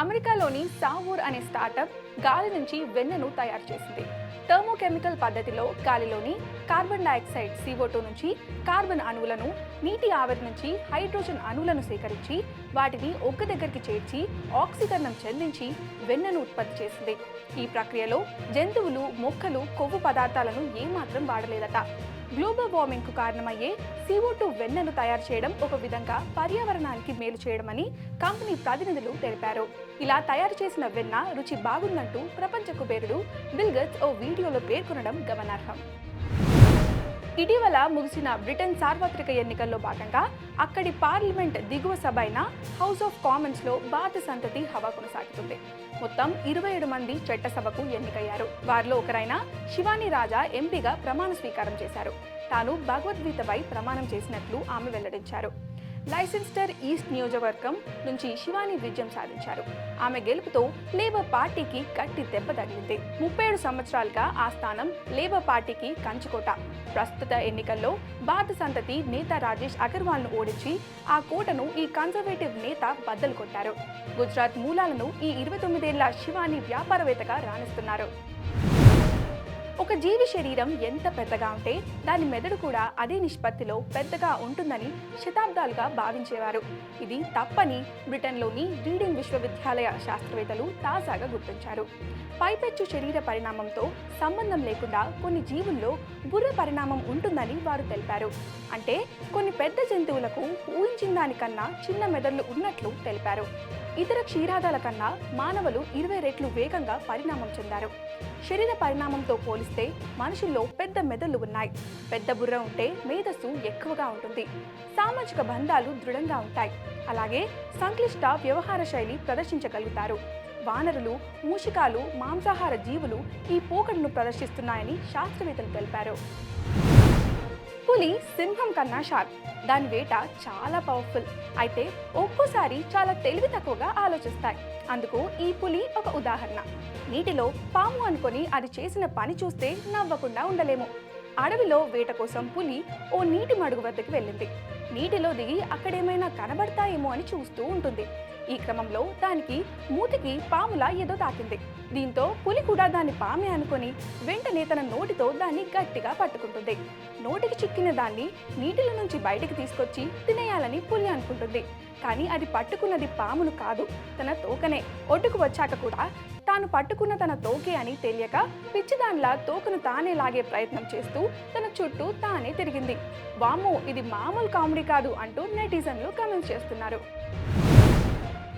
అమెరికాలోని సావూర్ అనే స్టార్టప్ గాలి నుంచి వెన్నను తయారు చేసింది. థర్మోకెమికల్ పద్ధతిలో గాలిలోని కార్బన్ డైఆక్సైడ్ సివోటో నుంచి కార్బన్ అణువులను నీటి ఆవిరి నుంచి హైడ్రోజన్ అణువులను సేకరించి వాటిని ఒక్క దగ్గరికి చేర్చి ఆక్సీకరణం చెందించి వెన్నను ఉత్పత్తి చేసింది. ఈ ప్రక్రియలో జంతువులు మొక్కలు కొవ్వు పదార్థాలను ఏమాత్రం వాడలేదట. గ్లోబల్ వార్మింగ్కు కారణమయ్యే సిఓ టూ వెన్నను తయారు చేయడం ఒక విధంగా పర్యావరణానికి మేలు చేయడమని కంపెనీ ప్రతినిధులు తెలిపారు. ఇలా తయారు చేసిన వెన్న రుచి బాగుందంటూ ప్రపంచ కుబేరుడు బిల్ ఓ వీడియోలో పేర్కొనడం గమనార్హం. ఇటీవల ముగిసిన బ్రిటన్ సార్వత్రిక ఎన్నికల్లో భాగంగా అక్కడి పార్లమెంట్ దిగువ సభ అయిన హౌస్ ఆఫ్ కామన్స్లో భారత సంతతి హవా కొనసాగుతుంది. మొత్తం ఇరవై ఏడు మంది చట్టసభకు ఎన్నికయ్యారు. వారిలో ఒకరైన శివాని రాజా ఎంపీగా ప్రమాణ స్వీకారం చేశారు. తాను భగవద్గీతపై ప్రమాణం చేసినట్లు ఆమె వెల్లడించారు. లైసెన్స్టర్ ఈస్ట్ నియోజకవర్గం నుంచి శివాని విజయం సాధించారు. ఆమె గెలుపుతో లేబర్ పార్టీకి గట్టి దెబ్బ తగిలింది. ముప్పై ఏడు సంవత్సరాలుగా ఆ స్థానం లేబర్ పార్టీకి కంచుకోట. ప్రస్తుత ఎన్నికల్లో భారత సంతతి నేత రాజేష్ అగర్వాల్ను ఓడించి ఆ కోటను ఈ కన్జర్వేటివ్ నేత బద్దలు కొట్టారు. గుజరాత్ మూలాలను ఈ ఇరవై తొమ్మిదేళ్ళ శివాని వ్యాపారవేత్తగా రాణిస్తున్నారు. ఒక జీవి శరీరం ఎంత పెద్దగా ఉంటే దాని మెదడు కూడా అదే నిష్పత్తిలో పెద్దగా ఉంటుందని శతాబ్దాలుగా భావించేవారు. ఇది తప్పని బ్రిటన్లోని రీడింగ్ విశ్వవిద్యాలయ శాస్త్రవేత్తలు తాజాగా గుర్తించారు. పైపెచ్చు శరీర పరిణామంతో సంబంధం లేకుండా కొన్ని జీవుల్లో బుర్ర పరిణామం ఉంటుందని వారు తెలిపారు. అంటే కొన్ని పెద్ద జంతువులకు ఊహించిన దానికన్నా చిన్న మెదడులు ఉన్నట్లు తెలిపారు. ఇతర క్షీరాదాల కన్నా మానవులు ఇరవై రెట్లు వేగంగా పరిణామం చెందారు. శరీర పరిణామంతో పోలిస్తే మనుషుల్లో పెద్ద మెదళ్ళు ఉన్నాయి. పెద్ద బుర్ర ఉంటే మేధస్సు ఎక్కువగా ఉంటుంది. సామాజిక బంధాలు దృఢంగా ఉంటాయి. అలాగే సంక్లిష్ట వ్యవహార శైలి ప్రదర్శించగలుగుతారు. వానరులు మూషికాలు మాంసాహార జీవులు ఈ పోకడను ప్రదర్శిస్తున్నాయని శాస్త్రవేత్తలు తెలిపారు. పులి సింహం కన్నా షార్ప్. దాని వేట చాలా పవర్ఫుల్. అయితే ఒక్కోసారి చాలా తెలివి తక్కువగా ఆలోచిస్తాయి. అందుకు ఈ పులి ఒక ఉదాహరణ. నీటిలో పాము అనుకొని అది చేసిన పని చూస్తే నవ్వకుండా ఉండలేము. అడవిలో వేట కోసం పులి ఓ నీటి మడుగు వద్దకు వెళ్ళింది. నీటిలో దిగి అక్కడేమైనా కనబడతాయేమో అని చూస్తూ ఉంటుంది. ఈ క్రమంలో దానికి మూతికి పాములా ఏదో తాకింది. దీంతో పులి కూడా దాన్ని పామే అనుకొని వెంటనే తన నోటితో దాన్ని గట్టిగా పట్టుకుంటుంది. నోటికి చిక్కిన దాన్ని నీటిలో నుంచి బయటికి తీసుకొచ్చి తినేయాలని పులి అనుకుంటుంది. కానీ అది పట్టుకున్నది పామును కాదు తన తోకనే. ఒడ్డుకు వచ్చాక కూడా తాను పట్టుకున్న తన తోకే అని తెలియక పిచ్చిదానిలా తోకను తానే లాగే ప్రయత్నం చేస్తూ తన చుట్టూ తానే తిరిగింది. వామ్మో ఇది మామూలు కామెడీ కాదు అంటూ నెటిజన్లు కామెంట్స్ చేస్తున్నారు.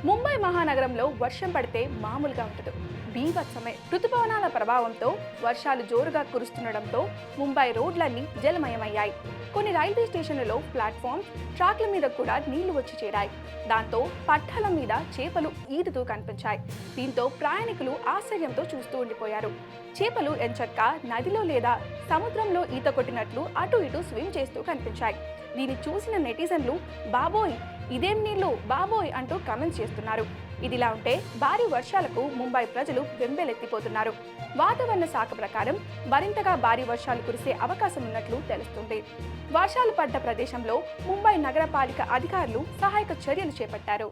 ముంబై మహానగరంలో వర్షం పడితే మామూలుగా ఉండదు. బీభత్సమే. ఋతుపవనాల ప్రభావంతో వర్షాలు జోరుగా కురుస్తుండడంతో ముంబై రోడ్లన్నీ జలమయమయ్యాయి. కొన్ని రైల్వే స్టేషన్లలో ప్లాట్ఫామ్స్ ట్రాక్ల మీద కూడా నీళ్ళు వచ్చి చేరాయి. దాంతో పట్టాల మీద చేపలు ఈదుతూ కనిపించాయి. దీంతో ప్రయాణికులు ఆశ్చర్యంతో చూస్తూ ఉండిపోయారు. చేపలు ఎంచక్క నదిలో లేదా సముద్రంలో ఈత కొట్టినట్లు అటు ఇటు స్విమ్ చేస్తూ కనిపించాయి. దీన్ని చూసిన నెటిజన్లు బాబోయ్ ఇదేం నీళ్ళు బాబోయ్ అంటూ కమెంట్స్ చేస్తున్నారు. ఇదిలా ఉంటే భారీ వర్షాలకు ముంబై ప్రజలు బెంబెలెత్తిపోతున్నారు. వాతావరణ శాఖ ప్రకారం మరింతగా భారీ వర్షాలు కురిసే అవకాశం ఉన్నట్లు తెలుస్తుంది. వర్షాలు పడ్డ ప్రదేశంలో ముంబై నగరపాలిక అధికారులు సహాయక చర్యలు చేపట్టారు.